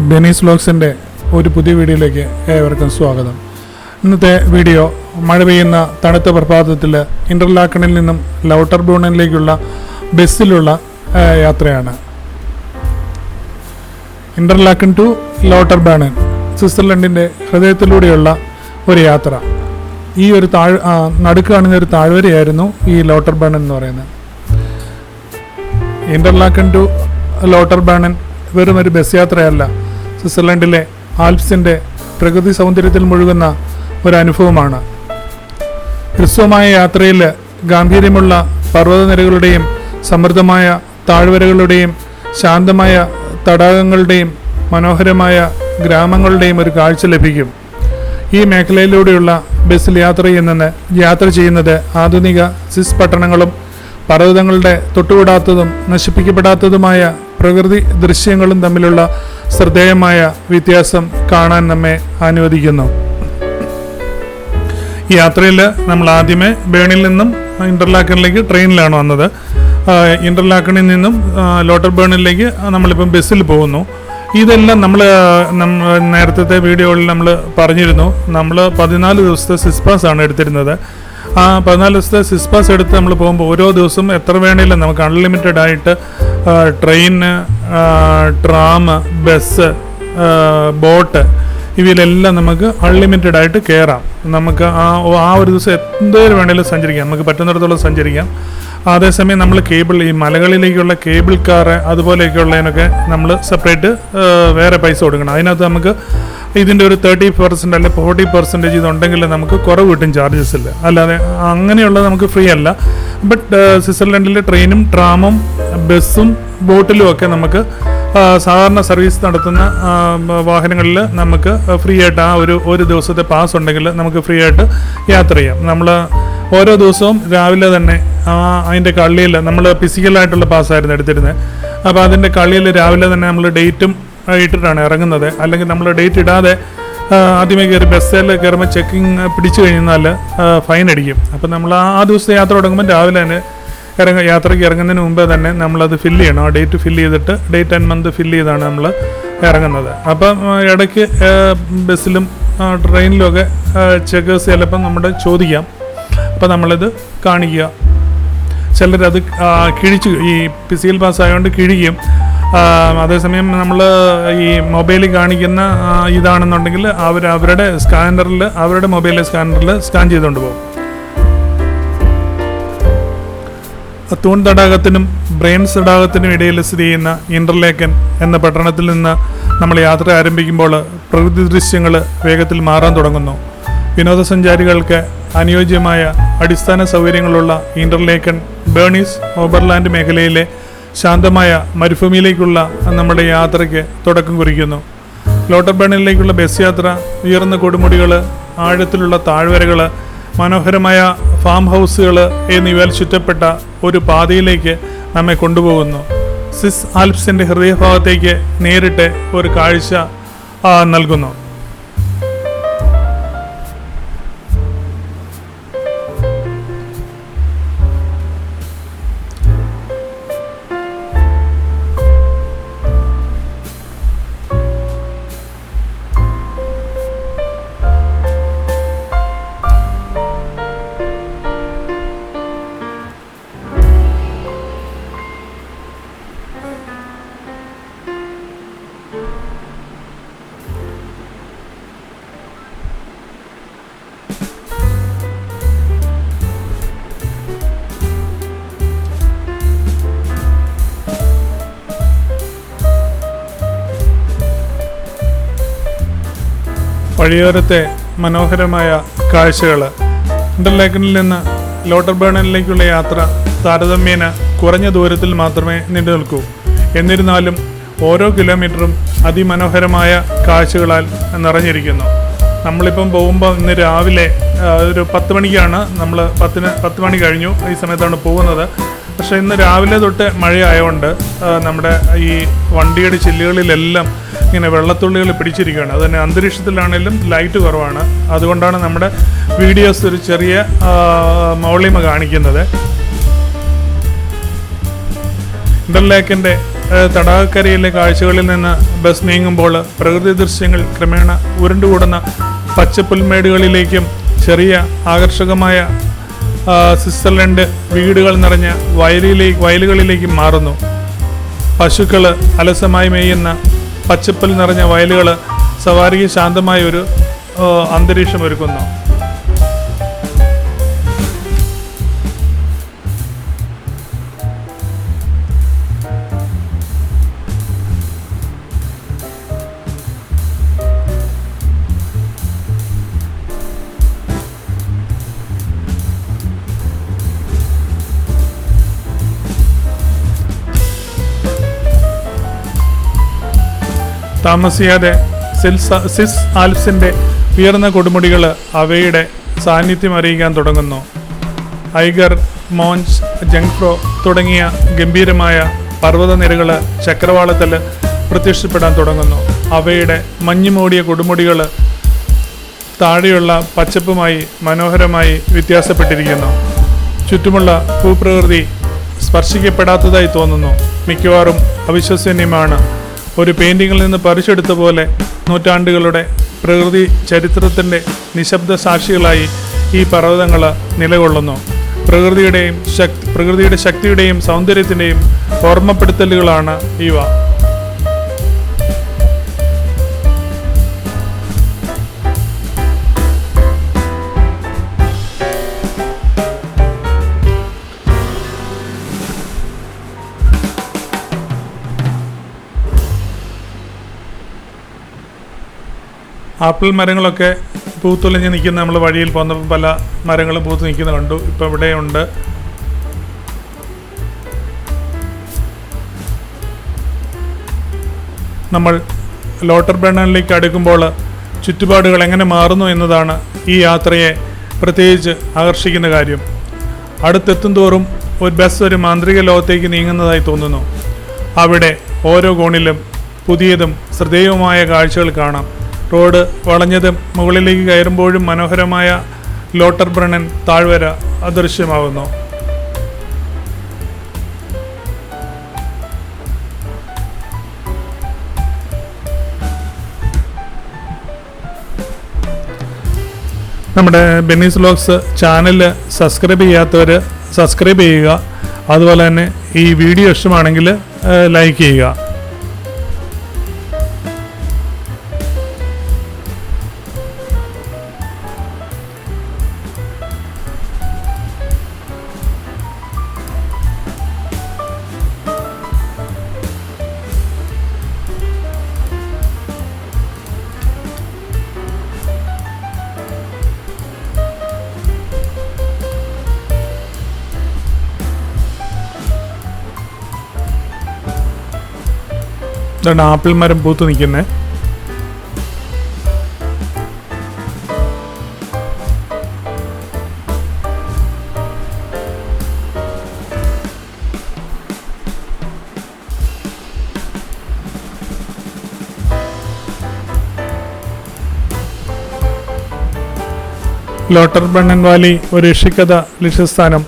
ബെനീസ് വ്ലോഗ്സിന്റെ ഒരു പുതിയ വീഡിയോയിലേക്ക് ഏവർക്കും സ്വാഗതം. ഇന്നത്തെ വീഡിയോ മഴ പെയ്യുന്ന തണുത്ത പ്രഭാതത്തിൽ ഇന്റർലാക്കണിൽ നിന്നും ലൗട്ടർ ബ്രൂണിലേക്കുള്ള ബസ്സിലുള്ള യാത്രയാണ്. ഇന്റർലാക്കൺ ടു ലോട്ടർ ബാണൻ സ്വിറ്റ്സർലൻഡിന്റെ ഹൃദയത്തിലൂടെയുള്ള ഒരു യാത്ര. ഈ ഒരു താഴ് നടുക്ക് കാണുന്ന ഒരു താഴ്വരയായിരുന്നു ഈ ലോട്ടർ ബാണൻ എന്ന് പറയുന്നത്. ഇന്റർലാക്കൻ ടു ലോട്ടർ ബാണൻ വെറും ഒരു ബസ് യാത്രയല്ല. സ്വിറ്റ്സർലൻഡിലെ ആൽപ്സിന്റെ പ്രകൃതി സൗന്ദര്യത്തിൽ മുഴുകുന്ന ഒരു അനുഭവമാണ് ഹ്രസ്വമായ യാത്രയിൽ ഗാംഭീര്യമുള്ള പർവതനിരകളുടെയും സമൃദ്ധമായ താഴ്വരകളുടെയും ശാന്തമായ തടാകങ്ങളുടെയും മനോഹരമായ ഗ്രാമങ്ങളുടെയും ഒരു കാഴ്ച ലഭിക്കും. ഈ മേഖലയിലൂടെയുള്ള ബസ്സിൽ യാത്ര ചെയ്യുന്നത് യാത്ര ചെയ്യുന്നത് ആധുനിക സിസ് പട്ടണങ്ങളും പർവതങ്ങളുടെ തൊട്ടുകൂടാത്തതും നശിപ്പിക്കപ്പെടാത്തതുമായ പ്രകൃതി ദൃശ്യങ്ങളും തമ്മിലുള്ള ശ്രദ്ധേയമായ വ്യത്യാസം കാണാൻ നമ്മെ അനുവദിക്കുന്നു. ഈ യാത്രയിൽ നമ്മൾ ആദ്യമേ ബേണിൽ നിന്നും ഇന്റർലാക്കണിലേക്ക് ട്രെയിനിലാണ് വന്നത്. ഇന്റർലാക്കണിൽ നിന്നും ലോട്ടർ ബേണിലേക്ക് നമ്മളിപ്പം ബസ്സിൽ പോകുന്നു. ഇതെല്ലാം നമ്മൾ നേരത്തെ വീഡിയോയിൽ നമ്മൾ പറഞ്ഞിരുന്നു. നമ്മൾ പതിനാല് ദിവസത്തെ സിസ്പാസ് ആണ് എടുത്തിരുന്നത്. ആ പതിനാല് ദിവസത്തെ സിസ്പാസ് എടുത്ത് നമ്മൾ പോകുമ്പോൾ ഓരോ ദിവസവും എത്ര വേണേലും നമുക്ക് അൺലിമിറ്റഡ് ആയിട്ട് ട്രെയിന് ട്രാം ബസ് ബോട്ട് ഇവയിലെല്ലാം നമുക്ക് അൺലിമിറ്റഡ് ആയിട്ട് കയറാം നമുക്ക് ആ ആ ഒരു ദിവസം എന്തേലും വേണേലും സഞ്ചരിക്കാം. നമുക്ക് പറ്റുന്നിടത്തോളം സഞ്ചരിക്കാം. അതേസമയം നമ്മൾ കേബിൾ ഈ മലകളിലേക്കുള്ള കേബിൾ കാറ് അതുപോലെയൊക്കെയുള്ളതിനൊക്കെ നമ്മൾ സെപ്പറേറ്റ് വേറെ പൈസ കൊടുക്കണം. അതിനകത്ത് നമുക്ക് ഇതിന്റെ ഒരു തേർട്ടി പെർസെന്റ് അല്ലെങ്കിൽ ഫോർട്ടി പെർസെന്റേജ് ഇതുണ്ടെങ്കിൽ നമുക്ക് കുറവ് കിട്ടും ചാർജസ് ഇല്ല. അല്ലാതെ അങ്ങനെയുള്ളത് നമുക്ക് ഫ്രീ അല്ല. ബട്ട് സ്വിറ്റ്സർലൻഡിൽ ട്രെയിനും ട്രാമും ബസ്സും ബോട്ടിലും ഒക്കെ നമുക്ക് സാധാരണ സർവീസ് നടത്തുന്ന വാഹനങ്ങളിൽ നമുക്ക് ഫ്രീ ആയിട്ട് ആ ഒരു ഒരു ദിവസത്തെ പാസ് ഉണ്ടെങ്കിൽ നമുക്ക് ഫ്രീ ആയിട്ട് യാത്ര ചെയ്യാം. നമ്മൾ ഓരോ ദിവസവും രാവിലെ തന്നെ ആ അതിന്റെ കള്ളിയിൽ നമ്മൾ ഫിസിക്കലായിട്ടുള്ള പാസ്സായിരുന്നു എടുത്തിരുന്നത് അപ്പോൾ അതിന്റെ കള്ളിയിൽ രാവിലെ തന്നെ നമ്മൾ ഡേറ്റും ഇട്ടിട്ടാണ് ഇറങ്ങുന്നത്. അല്ലെങ്കിൽ നമ്മൾ ഡേറ്റ് ഇടാതെ ആദ്യമേ കയറി ബസ്സിൽ കയറുമ്പോൾ ചെക്കിങ് പിടിച്ചു കഴിഞ്ഞാൽ ഫൈൻ അടിക്കും. അപ്പം നമ്മൾ ആ ആ ദിവസത്തെ യാത്ര തുടങ്ങുമ്പോൾ രാവിലെ തന്നെ ഇറങ്ങ യാത്രയ്ക്ക് ഇറങ്ങുന്നതിന് മുമ്പേ തന്നെ നമ്മളത് ഫില്ല് ചെയ്യണം. ആ ഡേറ്റ് ഫില്ല് ചെയ്തിട്ട് ഡേറ്റ് ആൻഡ് മന്ത് ഫില്ല് ചെയ്താണ് നമ്മൾ ഇറങ്ങുന്നത്. അപ്പം ഇടയ്ക്ക് ബസ്സിലും ട്രെയിനിലുമൊക്കെ ചെക്കേഴ്സ് ചിലപ്പം നമ്മുടെ ചോദിക്കാം. അപ്പം നമ്മളിത് കാണിക്കുക. ചിലരത് കിഴിച്ചു ഈ ഫിസിക്കൽ പാസ് ആയതുകൊണ്ട് കിഴിക്കും. അതേസമയം നമ്മൾ ഈ മൊബൈലിൽ കാണിക്കുന്ന ഇതാണെന്നുണ്ടെങ്കിൽ അവർ അവരുടെ സ്കാനറിൽ അവരുടെ മൊബൈലിലെ സ്കാനറിൽ സ്കാൻ ചെയ്തുകൊണ്ട് പോകും. തൂൺ തടാകത്തിനും ബ്രെയിൻസ് തടാകത്തിനും ഇടയിൽ സ്ഥിതി ചെയ്യുന്ന ഇന്റർലേക്കൻ എന്ന പട്ടണത്തിൽ നിന്ന് നമ്മൾ യാത്ര ആരംഭിക്കുമ്പോൾ പ്രകൃതി ദൃശ്യങ്ങൾ വേഗത്തിൽ മാറാൻ തുടങ്ങുന്നു. വിനോദസഞ്ചാരികൾക്ക് അനുയോജ്യമായ അടിസ്ഥാന സൗകര്യങ്ങളുള്ള ഇന്റർലേക്കൻ ബേണീസ് ഓബർലാൻഡ് മേഖലയിലെ ശാന്തമായ മരുഭൂമിയിലേക്കുള്ള നമ്മുടെ യാത്രയ്ക്ക് തുടക്കം കുറിക്കുന്നു. ലോട്ടർ ബേണിലേക്കുള്ള ബസ് യാത്ര ഉയർന്ന കൊടുമുടികൾ ആഴത്തിലുള്ള താഴ്വരകൾ മനോഹരമായ ഫാം ഹൗസുകൾ എന്നിവയാൽ ചുറ്റപ്പെട്ട ഒരു പാതയിലേക്ക് നമ്മെ കൊണ്ടുപോകുന്നു. സിസ് ആൽപ്സിന്റെ ഹൃദയഭാഗത്തേക്ക് നേരിട്ട് ഒരു കാഴ്ച നൽകുന്നു. വഴിയോരത്തെ മനോഹരമായ കാഴ്ചകൾ ഇന്റർലേക്കനിൽ നിന്ന് ലോട്ടർ ബേണനിലേക്കുള്ള യാത്ര താരതമ്യേന കുറഞ്ഞ ദൂരത്തിൽ മാത്രമേ നീണ്ടു നിൽക്കൂ എന്നിരുന്നാലും ഓരോ കിലോമീറ്ററും അതിമനോഹരമായ കാഴ്ചകളാൽ നിറഞ്ഞിരിക്കുന്നു. നമ്മളിപ്പം പോകുമ്പോൾ ഇന്ന് രാവിലെ ഒരു പത്ത് മണിക്കാണ് നമ്മൾ പത്തിന് പത്ത് മണി കഴിഞ്ഞു. ഈ സമയത്താണ് പോകുന്നത്. പക്ഷേ ഇന്ന് രാവിലെ തൊട്ട് മഴയായതുകൊണ്ട് നമ്മുടെ ഈ വണ്ടിയുടെ ചില്ലുകളിലെല്ലാം ഇങ്ങനെ വെള്ളത്തുള്ളികൾ പിടിച്ചിരിക്കുകയാണ്. അതുതന്നെ അന്തരീക്ഷത്തിലാണെങ്കിലും ലൈറ്റ് കുറവാണ്. അതുകൊണ്ടാണ് നമ്മുടെ വീഡിയോസ് ഒരു ചെറിയ മൗളിമ കാണിക്കുന്നത്. ഇന്റർലേക്കിന്റെ തടാകക്കരയിലെ കാഴ്ചകളിൽ നിന്ന് ബസ് നീങ്ങുമ്പോൾ പ്രകൃതി ദൃശ്യങ്ങൾ ക്രമേണ ഉരുണ്ടുകൂടുന്ന പച്ചപ്പുൽമേടുകളിലേക്കും ചെറിയ ആകർഷകമായ സ്വിറ്റ്സർലൻഡ് വീടുകൾ നിറഞ്ഞ വയലിലേക്ക് വയലുകളിലേക്ക് മാറുന്നു. പശുക്കൾ അലസമായി മേയുന്ന പച്ചപ്പൽ നിറഞ്ഞ വയലുകൾ സവാരിക്ക് ശാന്തമായ ഒരു അന്തരീക്ഷം ഒരുക്കുന്നു. താമസിയാതെ സിസ് ആൽപ്സിന്റെ ഉയർന്ന കൊടുമുടികൾ അവയുടെ സാന്നിധ്യം അറിയിക്കാൻ തുടങ്ങുന്നു. ഐഗർ മോൻസ് ജങ്ക്രോ തുടങ്ങിയ ഗംഭീരമായ പർവതനിരകൾ ചക്രവാളത്തിൽ പ്രത്യക്ഷപ്പെടാൻ തുടങ്ങുന്നു. അവയുടെ മഞ്ഞുമൂടിയ കൊടുമുടികൾ താഴെയുള്ള പച്ചപ്പുമായി മനോഹരമായി വ്യത്യാസപ്പെട്ടിരിക്കുന്നു. ചുറ്റുമുള്ള ഭൂപ്രകൃതി സ്പർശിക്കപ്പെടാത്തതായി തോന്നുന്നു. മിക്കവാറും അവിശ്വസനീയമാണ്. ഒരു പെയിന്റിങ്ങിൽ നിന്ന് പറിച്ചെടുത്ത പോലെ നൂറ്റാണ്ടുകളുടെ പ്രകൃതി ചരിത്രത്തിന്റെ നിശബ്ദ സാക്ഷികളായി ഈ പർവതങ്ങൾ നിലകൊള്ളുന്നു. പ്രകൃതിയുടെയും ശക്തി പ്രകൃതിയുടെ ശക്തിയുടെയും സൗന്ദര്യത്തിന്റെയും ഓർമ്മപ്പെടുത്തലുകളാണ് ഇവ. ആപ്പിൾ മരങ്ങളൊക്കെ പൂത്തുലഞ്ഞ് നിൽക്കുന്ന നമ്മൾ വഴിയിൽ പോകുന്നപ്പോൾ പല മരങ്ങളും പൂത്ത് നിൽക്കുന്ന കണ്ടു. ഇപ്പോൾ ഇവിടെയുണ്ട്. നമ്മൾ ലോട്ടർ ബ്രണ്ണിലേക്ക് അടുക്കുമ്പോൾ ചുറ്റുപാടുകൾ എങ്ങനെ മാറുന്നു എന്നതാണ് ഈ യാത്രയെ പ്രത്യേകിച്ച് ആകർഷിക്കുന്ന കാര്യം. അടുത്തെത്തും തോറും ഒരു ബസ് ഒരു മാന്ത്രിക ലോകത്തേക്ക് നീങ്ങുന്നതായി തോന്നുന്നു. അവിടെ ഓരോ കോണിലും പുതിയതും ശ്രദ്ധേയവുമായ കാഴ്ചകൾ കാണാം. റോഡ് വളഞ്ഞതും മുകളിലേക്ക് കയറുമ്പോഴും മനോഹരമായ ലോട്ടർ ബ്രണൻ താഴ്വര അദൃശ്യമാകുന്നു നമ്മുടെ ബെന്നീസ് വ്ലോഗ്സ് ചാനൽ സബ്സ്ക്രൈബ് ചെയ്യാത്തവർ സബ്സ്ക്രൈബ് ചെയ്യുക. അതുപോലെ തന്നെ ഈ വീഡിയോ ഇഷ്ടമാണെങ്കിൽ ലൈക്ക് ചെയ്യുക. ഇതാണ് ആപ്പിൾ മരം പൂത്ത് നിൽക്കുന്നത് ലോട്ടർ ബണ്ണൻ വാലി ഒരു ഋഷിക്കഥ ലക്ഷ്യസ്ഥാനം.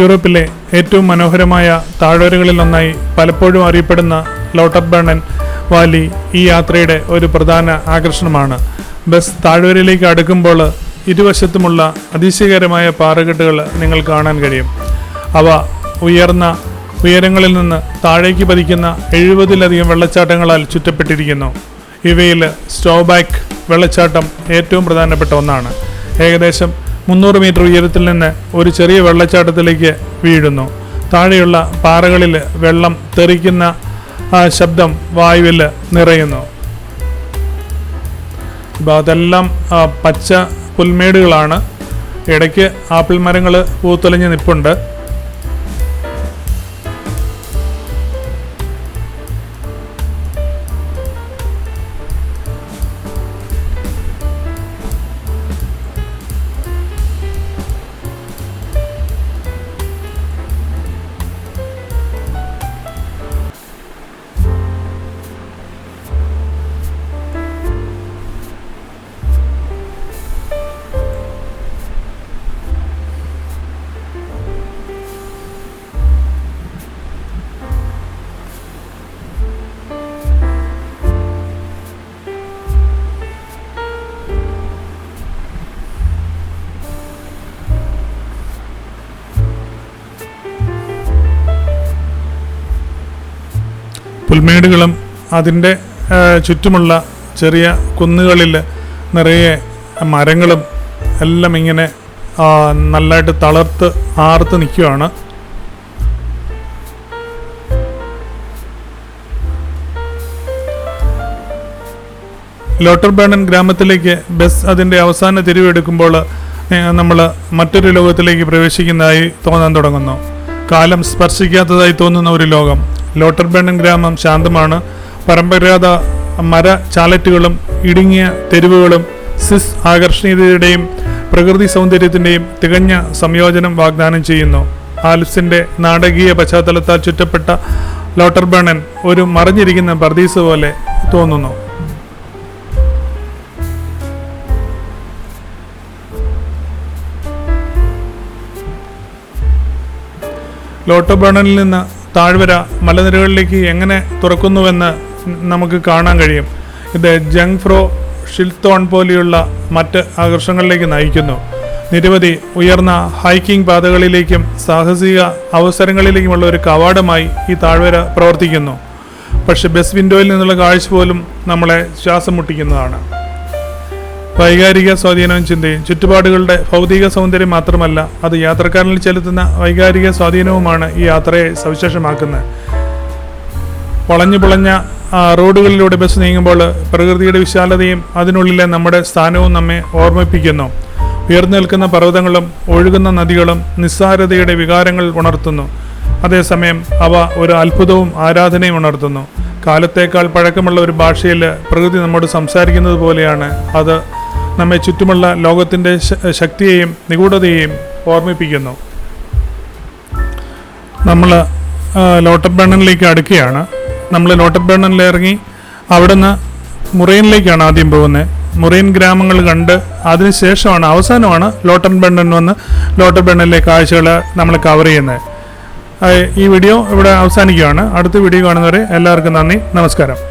യൂറോപ്പിലെ ഏറ്റവും മനോഹരമായ താഴ്വരകളിലൊന്നായി പലപ്പോഴും അറിയപ്പെടുന്ന ലോട്ടർ ബണ്ണൻ വാലി ഈ യാത്രയുടെ ഒരു പ്രധാന ആകർഷണമാണ്. ബസ് താഴ്വരയിലേക്ക് അടുക്കുമ്പോൾ ഇരുവശത്തുമുള്ള അതിശയകരമായ പാറകെട്ടുകൾ നിങ്ങൾ കാണാൻ കഴിയും. അവ ഉയർന്ന ഉയരങ്ങളിൽ നിന്ന് താഴേക്ക് പതിക്കുന്ന എഴുപതിലധികം വെള്ളച്ചാട്ടങ്ങളാൽ ചുറ്റപ്പെട്ടിരിക്കുന്നു. ഇവയിൽ സ്റ്റോബാക്ക് വെള്ളച്ചാട്ടം ഏറ്റവും പ്രധാനപ്പെട്ട ഒന്നാണ്. ഏകദേശം മുന്നൂറ് മീറ്റർ ഉയരത്തിൽ നിന്ന് ഒരു ചെറിയ വെള്ളച്ചാട്ടത്തിലേക്ക് വീഴുന്നു. താഴെയുള്ള പാറകളിൽ വെള്ളം തെറിക്കുന്ന ആ ശബ്ദം വായുവിൽ നിറയുന്നു. അപ്പോൾ അതെല്ലാം പച്ച പുൽമേടുകളാണ്. ഇടയ്ക്ക് ആപ്പിൾ മരങ്ങൾ പൂത്തൊലഞ്ഞ് നിൽപ്പുണ്ട് മേടുകളും അതിന്റെ ചുറ്റുമുള്ള ചെറിയ കുന്നുകളിൽ നിറയെ മരങ്ങളും എല്ലാം ഇങ്ങനെ നല്ലതായിട്ട് തളർത്ത് ആർത്ത് നിൽക്കുകയാണ്. ലോട്ടർ ബേണൻ ഗ്രാമത്തിലേക്ക് ബസ് അതിന്റെ അവസാന തിരിവെടുക്കുമ്പോൾ നമ്മൾ മറ്റൊരു ലോകത്തിലേക്ക് പ്രവേശിക്കുന്നതായി തോന്നാൻ തുടങ്ങുന്നു. കാലം സ്പർശിക്കാത്തതായി തോന്നുന്ന ഒരു ലോകം. ലോട്ടർ ബേണൻ ഗ്രാമം ശാന്തമാണ്. പരമ്പരാഗത മര ചാലറ്റുകളും ഇടുങ്ങിയ തെരുവുകളും സിസ് ആകർഷണീയതയുടെയും പ്രകൃതി സൗന്ദര്യത്തിന്റെയും തികഞ്ഞ സംയോജനം വാഗ്ദാനം ചെയ്യുന്നു. ആൽസിന്റെ നാടകീയ പശ്ചാത്തലത്താൽ ചുറ്റപ്പെട്ട ലോട്ടർ ബേണൻ ഒരു മറിഞ്ഞിരിക്കുന്ന പർദീസ് പോലെ തോന്നുന്നു. ലോട്ടോ ബേണനിൽ നിന്ന് താഴ്വര മലനിരകളിലേക്ക് എങ്ങനെ തുറക്കുന്നുവെന്ന് നമുക്ക് കാണാൻ കഴിയും. ഇത് ജങ് ഫ്രോ ഷിൽത്തോൺ പോലെയുള്ള മറ്റ് ആകർഷണങ്ങളിലേക്ക് നയിക്കുന്നു. നിരവധി ഉയർന്ന ഹൈക്കിംഗ് പാതകളിലേക്കും സാഹസിക അവസരങ്ങളിലേക്കുമുള്ള ഒരു കവാടമായി ഈ താഴ്വര പ്രവർത്തിക്കുന്നു. പക്ഷേ ബസ് വിൻഡോയിൽ നിന്നുള്ള കാഴ്ച പോലും നമ്മളെ ശ്വാസം മുട്ടിക്കുന്നതാണ്. വൈകാരിക സ്വാധീനവും ചിന്തയും ചുറ്റുപാടുകളുടെ ഭൗതിക സൗന്ദര്യം മാത്രമല്ല അത് യാത്രക്കാരനിൽ ചെലുത്തുന്ന വൈകാരിക സ്വാധീനവുമാണ് ഈ യാത്രയെ സവിശേഷമാക്കുന്നത്. വളഞ്ഞു പുളഞ്ഞ റോഡുകളിലൂടെ ബസ് നീങ്ങുമ്പോൾ പ്രകൃതിയുടെ വിശാലതയും അതിനുള്ളിലെ നമ്മുടെ സ്ഥാനവും നമ്മെ ഓർമ്മിപ്പിക്കുന്നു. ഉയർന്നു നിൽക്കുന്ന പർവതങ്ങളും ഒഴുകുന്ന നദികളും നിസ്സാരതയുടെ വികാരങ്ങൾ ഉണർത്തുന്നു. അതേസമയം അവ ഒരു അത്ഭുതവും ആരാധനയും ഉണർത്തുന്നു. കാലത്തേക്കാൾ പഴക്കമുള്ള ഒരു ഭാഷയിൽ പ്രകൃതി നമ്മോട് സംസാരിക്കുന്നത് പോലെയാണ് അത് നമ്മെ ചുറ്റുമുള്ള ലോകത്തിന്റെ ശക്തിയെയും നിഗൂഢതയെയും ഓർമ്മിപ്പിക്കുന്നു. നമ്മൾ ലോട്ടർ ബേണനിലേക്ക് അടുക്കുകയാണ്. നമ്മൾ ലോട്ടർ ബേണനിൽ ഇറങ്ങി അവിടുന്ന് മുറൈനിലേക്കാണ് ആദ്യം പോകുന്നത്. മുറൈൻ ഗ്രാമങ്ങൾ കണ്ട് അതിനുശേഷമാണ് അവസാനമാണ് ലോട്ടർ ബണ്ണൻ വന്ന് ലോട്ടർ ബണ്ണനിലെ കാഴ്ചകൾ നമ്മൾ കവർ ചെയ്യുന്നത്. ഈ വീഡിയോ ഇവിടെ അവസാനിക്കുകയാണ്. അടുത്ത വീഡിയോ കാണുന്നവരെ എല്ലാവർക്കും നന്ദി. നമസ്കാരം.